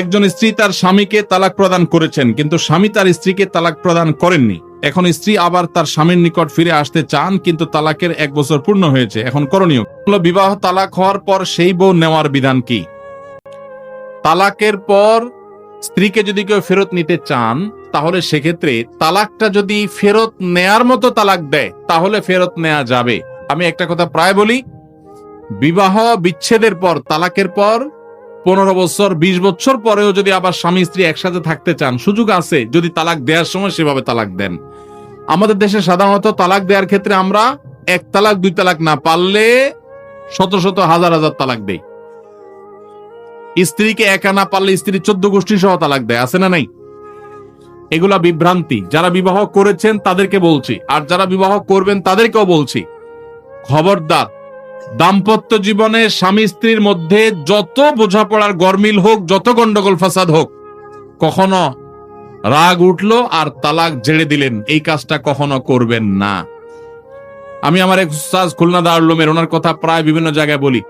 একজন স্ত্রী তার স্বামীকে তালাক প্রদান করেছেন, কিন্তু স্বামী তার স্ত্রীকে তালাক প্রদান করেননি। এখন স্ত্রী আবার তার স্বামীর নিকট ফিরে আসতে চান, কিন্তু তালাকের এক বছর পূর্ণ হয়েছে। এখন করণীয় বিবাহ তালাক হওয়ার পর সেই বউ নেওয়ার বিধান কি? তালাকের পর স্ত্রীকে যদি কেউ ফেরত নিতে চান, তাহলে সেক্ষেত্রে তালাকটা যদি ফেরত নেয়ার মতো তালাক দেয়, তাহলে ফেরত নেওয়া যাবে। আমি একটা কথা প্রায় বলি, বিবাহ বিচ্ছেদের পর, তালাকের পর পনেরো বছর, বিশ বছর পরেও যদি আবার স্বামী, স্ত্রী একসাথে থাকতে চান, সুযোগ আছে যদি তালাক দেওয়ার সময় সেভাবে তালাক দেন। আমাদের দেশে সাধারণত তালাক দেওয়ার ক্ষেত্রে আমরা এক তালাক, দুই তালাক না পারলে শত শত, হাজার হাজার তালাক দেই। স্ত্রীকে একা না পারলে স্ত্রী চোদ্দ গোষ্ঠী সহ তালাক দেয়, আছে না নাই? এগুলা বিভ্রান্তি। যারা বিবাহ করেছেন তাদেরকে বলছি, আর যারা বিবাহ করবেন তাদেরকেও বলছি, খবরদার দাম্পত্য জীবনে স্বামী স্ত্রীর মধ্যে যত বোঝাপড়ার গরমিল হোক, যত গন্ডগোল ফাসাদ হোক, কখনো রাগ উঠল আর তালাক জেড়ে দিলেন। এই কাজটা কখনো করবেন না। আমি আমার এক উস্তাজ খুলনা দারুলুমের ওনার কথা প্রায় বিভিন্ন জায়গায় বলি।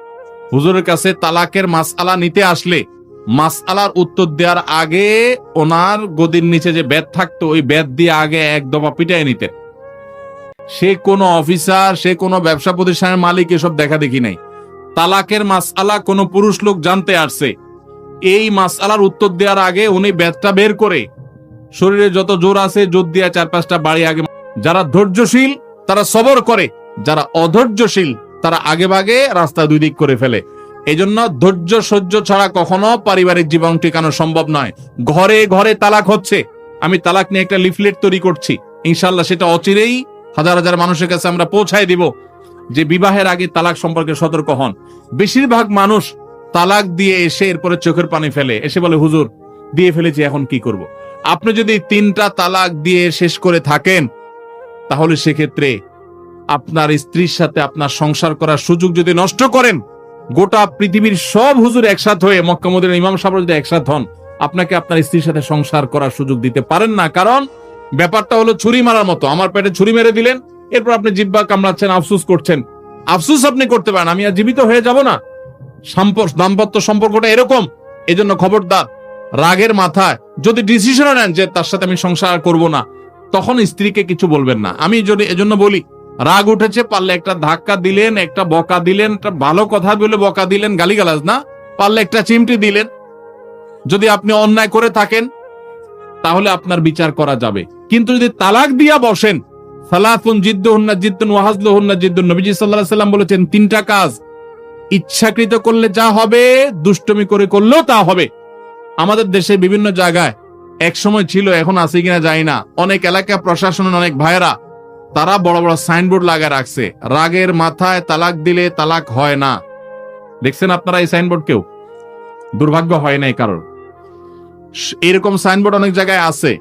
হুজুরের কাছে তালাকের মাসআলা নিতে আসলে মাসআলার উত্তর দেওয়ার আগে ওনার গদির নিচে যে ব্যাট থাকতো, ওই ব্যাট দিয়ে আগে এক দফা পিটাই নিতেন। সে কোনো অফিসার, সে কোনো ব্যবসা প্রতিষ্ঠানের মালিক এসব দেখা দেখি নাই। তালাকের মাসআলা কোনো পুরুষ লোক জানতে আসছে। এই মাসআলার উত্তর দেওয়ার আগে উনি ব্যাটটা বের করে, শরীরে যত জোর আছে জোর দিয়ে চার পাঁচটা বাড়ি আগে যারা ধৈর্যশীল, তারা সবর করে, যারা অধৈর্যশীল, তারা আগে ভাগে রাস্তা দুই দিক করে ফেলে। এই জন্য ধৈর্য সহ্য ছাড়া কখনো পারিবারিক জীবন টিকানো সম্ভব নয়। ঘরে ঘরে তালাক হচ্ছে। আমি তালাক নিয়ে একটা লিফলেট তৈরি করছি। ইনশাল্লাহ সেটা অচিরেই হাজার হাজার মানুষের কাছে আমরা পৌঁছায় দিব যে বিবাহের আগে তালাক সম্পর্কে সতর্ক হন। বেশিরভাগ মানুষ তালাক দিয়ে এসে এরপরে চোখের পানি ফেলে। এসে বলে, হুজুর, দিয়ে ফেলেছি, এখন কি করব। আপনি যদি তিনটা তালাক দিয়ে শেষ করে থাকেন, তাহলে সেক্ষেত্রে আপনার স্ত্রীর সাথে আপনার সংসার করার সুযোগ যদি নষ্ট করেন, গোটা পৃথিবীর সব হুজুর একসাথ হয়ে মক্কামুদ্দিন ইমাম সাহেব যদি একসাথ হন, আপনাকে আপনার স্ত্রীর সাথে সংসার করার সুযোগ দিতে পারেন না। কারণ ব্যাপারটা হলো ছুরি মারার মতো। আমার পেটে ছুরি মেরে দিলেন, এরপর আপনি জিব্বা কামড়াচ্ছেন, আফসুস করছেন। আফসুস আপনি করতে পারেন, আমি আর জীবিত হয়ে যাব না। দাম্পত্য সম্পর্কটা এরকম এই জন্য খবরদার, রাগের মাথায়। যদি ডিসিশন নেন যে তার সাথে আমি সংসার করব না, তখন স্ত্রীকে কিছু বলবেন না। আমি যদি এজন্য বলি, রাগ উঠেছে, পারলে একটা ধাক্কা দিলেন, একটা বকা দিলেন, একটা ভালো কথা বলে বকা দিলেন, গালিগালাজ না, পারলে একটা চিমটি দিলেন। যদি আপনি অন্যায় করে থাকেন, তাহলে আপনার বিচার করা যাবে। কিন্তু যদি তালাক দিয়া বসেন সালাফুন জিদ্দুহুন্না জিদ্দুন ওয়াহাজলুহুন্না জিদ্দুন, নবীজি আলাইহি সাল্লাম বলেছেন, তিনটা কাজ। ইচ্ছাকৃত করলে যা হবে, দুষ্টমি করে করলেও তা হবে। আমাদের দেশে বিভিন্ন জায়গায় এক সময় ছিল, এখন আছে কিনা জানি না। অনেক এলাকা প্রশাসনের অনেক ভাইয়েরা, তারা বড় বড় সাইনবোর্ড লাগা রাখছে। রাগের মাথায় তালাক দিলে তালাক হয় না। দেখছেন আপনারা এই সাইনবোর্ড কেউ? দুর্ভাগ্য হয় নাই কারণ এরকম সাইনবোর্ড অনেক জায়গায় আছে।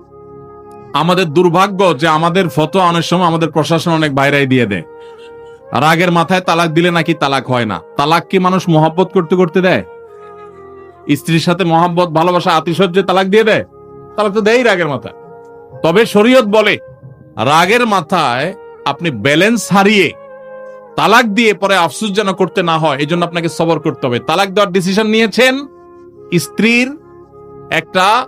আমাদের দুর্ভাগ্য যে আমাদের ফটো অনেক সময় আমাদের প্রশাসন অনেক বাইরাই দিয়ে দেয়। রাগের মাথায় তালাক দিলে নাকি তালাক হয় না। তালাক কি মানুষ মহাব্বত করতে করতে দেয়? স্ত্রীর সাথে মহাব্বত, ভালোবাসা, আতিশয্যে তালাক দিয়ে দেয়? তালাক তো দেয় রাগের মাথায়। তবে শরীয়ত বলে, রাগের মাথায় আপনি ব্যালেন্স হারিয়ে তালাক দিয়ে পরে আফসুস যেন করতে না হয় এই জন্য আপনাকে সবর করতে হবে। তালাক দেওয়ার ডিসিশন নিয়েছেন স্ত্রীর একটা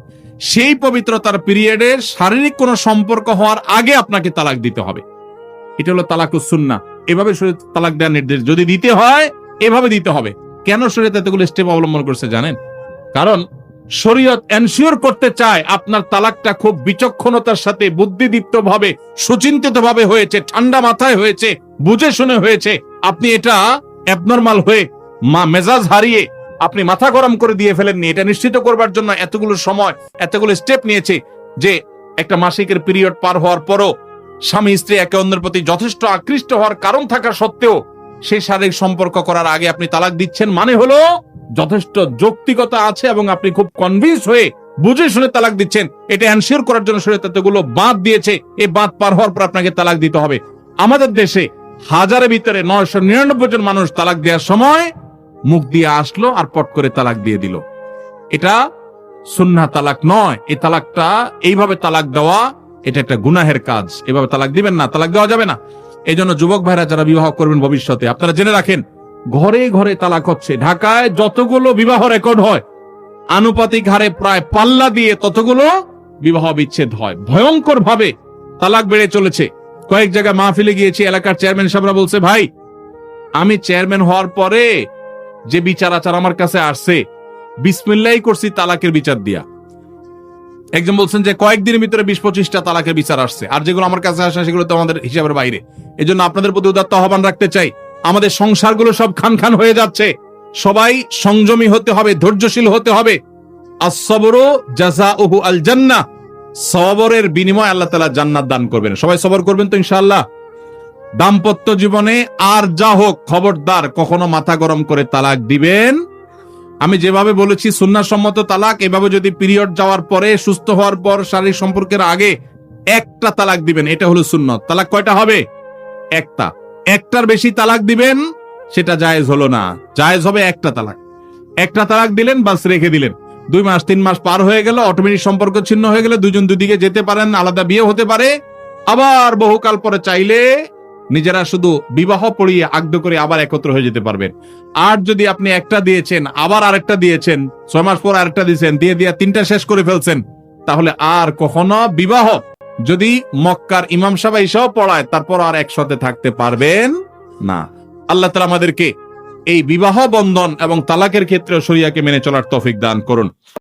সেই পবিত্রতার পিরিয়ডে শারীরিক কোনো সম্পর্ক হওয়ার আগে আপনাকে তালাক দিতে হবে। এটা হলো তালাক সুন্না এভাবে শরীর তালাক দেওয়ার নির্দেশ। যদি দিতে হয়, এভাবে দিতে হবে। কেন শরীয়ত এতগুলো স্টেপ অবলম্বন করছে জানেন? কারণ শরীয়ত এনশিওর করতে চায় আপনার তালাকটা খুব বিচক্ষণতার সাথে বুদ্ধিদীপ্ত ভাবে সুচিন্তিত ভাবে হয়েছে, ঠান্ডা মাথায় হয়েছে, বুঝে শুনে হয়েছে। আপনি এটা অ্যাবনর্মাল হয়ে মা, মেজাজ হারিয়ে আপনি মাথা গরম করে দিয়ে ফেলেননি। এটা নিশ্চিত করবার জন্য এতগুলো সময়, এতগুলো স্টেপ নিয়েছে যে একটা মাসিকের পিরিয়ড পার হওয়ার পরও স্বামী, স্ত্রী একে অন্যের প্রতি যথেষ্ট আকৃষ্ট হওয়ার কারণ থাকা সত্ত্বেও সেই শারীরিক সম্পর্ক করার আগে আপনি তালাক দিচ্ছেন মানে হলো যথেষ্ট যৌক্তিকতা আছে এবং আপনি খুব কনভিন্স হয়ে বুঝে শুনে তালাক দিচ্ছেন। এটা এনশিওর করার জন্য শরীয়তগুলো বাদ দিয়েছে। এই বাদ পার হওয়ার পর আপনাকে তালাক দিতে হবে। আমাদের দেশে হাজারের ভিতরে নয়শো নিরানব্বই জন মানুষ তালাক দেওয়ার সময় মুখ দিয়ে আসলো আর পট করে তালাক দিয়ে দিল। এটা সুন্না তালাক নয়। এই তালাকটা, এইভাবে তালাক দেওয়া, এটা একটা গুনাহের কাজ। এভাবে তালাক দিবেন না, তালাক দেওয়া যাবে না। এই জন্য যুবক ভাইরা যারা বিবাহ করবেন ভবিষ্যতে, আপনারা জেনে রাখেন, ঘরে ঘরে তালাক হচ্ছে। ঢাকায় যতগুলো বিবাহ রেকর্ড হয়, আনুপাতিক হারে প্রায় পাল্লা দিয়ে ততগুলো বিবাহ বিচ্ছেদ হয়। ভয়ঙ্কর ভাবে তালাক বেড়ে চলেছে। কয়েক জায়গায় মাহফিলে গিয়েছি, এলাকার চেয়ারম্যান সাহেবরা বলছে, ভাই, আমি চেয়ারম্যান হওয়ার পরে যে বিচার আচার আমার কাছে আসছে বিসমিল্লাই করছি তালাকের বিচার দিয়া। একজন বলছেন যে, কয়েকদিনের ভিতরে বিশ পঁচিশটা তালাকের বিচার আসছে, আর যেগুলো আমার কাছে আসে সেগুলো তো আমাদের হিসাবের বাইরে। এই জন্য আপনাদের প্রতি উদাত্ত আহ্বান রাখতে চাই, আমাদের সংসারগুলো সব খান খান হয়ে যাচ্ছে। সবাই সংযমী হতে হবে, ধৈর্যশীল হতে হবে। জাজা আল জান্না সবরের বিনিময় আল্লাহ তালা জান্নাত দান করবেন। সবাই সবর করবেন তো ইনশাআল্লাহ? দাম্পত্য জীবনে আর যা হোক খবরদার কখনো মাথা গরম করে তালাক দিবেন। আমি যেভাবে বলেছি, সুন্নাসম্মত তালাক, এভাবে যদি পিরিয়ড যাওয়ার পরে, সুস্থ হওয়ার পর, শারীরিক সম্পর্কের আগে একটা তালাক দিবেন, এটা হলো সুন্নত। তালাক কয়টা হবে? একটা। একটার বেশি তালাক দিবেন, সেটা জায়েজ হলো না। জায়েজ হবে একটা তালাক। একটা তালাক দিলেন, বাস রেখে দিলেন। দুই মাস, তিন মাস পার হয়ে গেল অটোমেটিক সম্পর্ক ছিন্ন হয়ে গেলে দুজন দুদিকে যেতে পারেন, আলাদা বিয়ে হতে পারে। আবার বহুকাল পরে চাইলে নিজেরা শুধু বিবাহ পড়িয়ে আগ্ধ করে আবার একত্র হয়ে যেতে পারবেন আর যদি আপনি একটা দিয়েছেন, আবার আরেকটা দিয়েছেন, ছয় মাস পর আরেকটা দিয়েছেন, দিয়ে দিয়ে তিনটা শেষ করে ফেলছেন, তাহলে আর কখনো বিবাহ। যদি মক্কার ইমাম সাহেব এসেও পড়ায়, তারপর আর একসাথে থাকতে পারবেন না। আল্লাহ তালা আমাদেরকে এই বিবাহ বন্ধন এবং তালাকের ক্ষেত্রে শরিয়াকে মেনে চলার তফিক দান করুন।